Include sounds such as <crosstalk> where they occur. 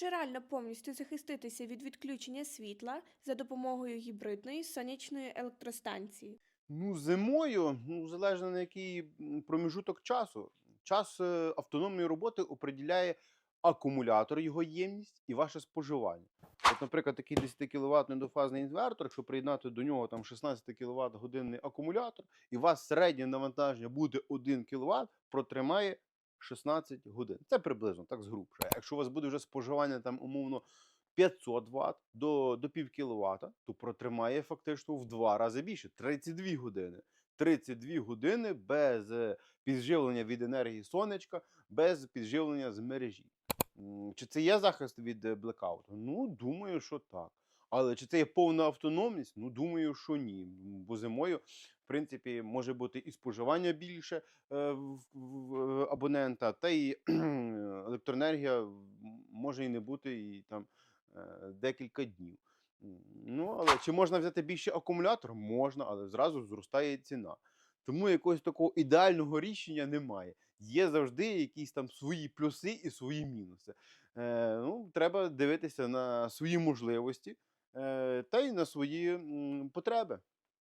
Чи реально повністю захиститися від відключення світла за допомогою гібридної сонячної електростанції? Ну, зимою, ну, залежно на який проміжуток часу. Час е, автономної роботи определяє акумулятор, його ємність і ваше споживання. От, наприклад, такий 10 кВт недофазний інвертор, якщо приєднати до нього там 16 кВт годинний акумулятор, і у вас середнє навантаження буде 1 кВт, протримає 16 годин. Це приблизно так згрубше. Якщо у вас буде вже споживання там умовно 500 Вт до, до пів кВт, то протримає фактично в два рази більше 32 години. 32 години без е, підживлення від енергії сонечка, без підживлення з мережі. Чи це є захист від е, блекауту? Ну, думаю, що так. Але чи це є повна автономність? Ну, думаю, що ні. Бо зимою, в принципі, може бути і споживання більше е, в, абонента, та й <clears throat> електроенергія може і не бути і там е, декілька днів. Ну, але чи можна взяти більше акумулятор? Можна, але зразу зростає ціна. Тому якогось такого ідеального рішення немає. Є завжди якісь там свої плюси і свої мінуси. Е, ну, треба дивитися на свої можливості е, та й на свої м, потреби.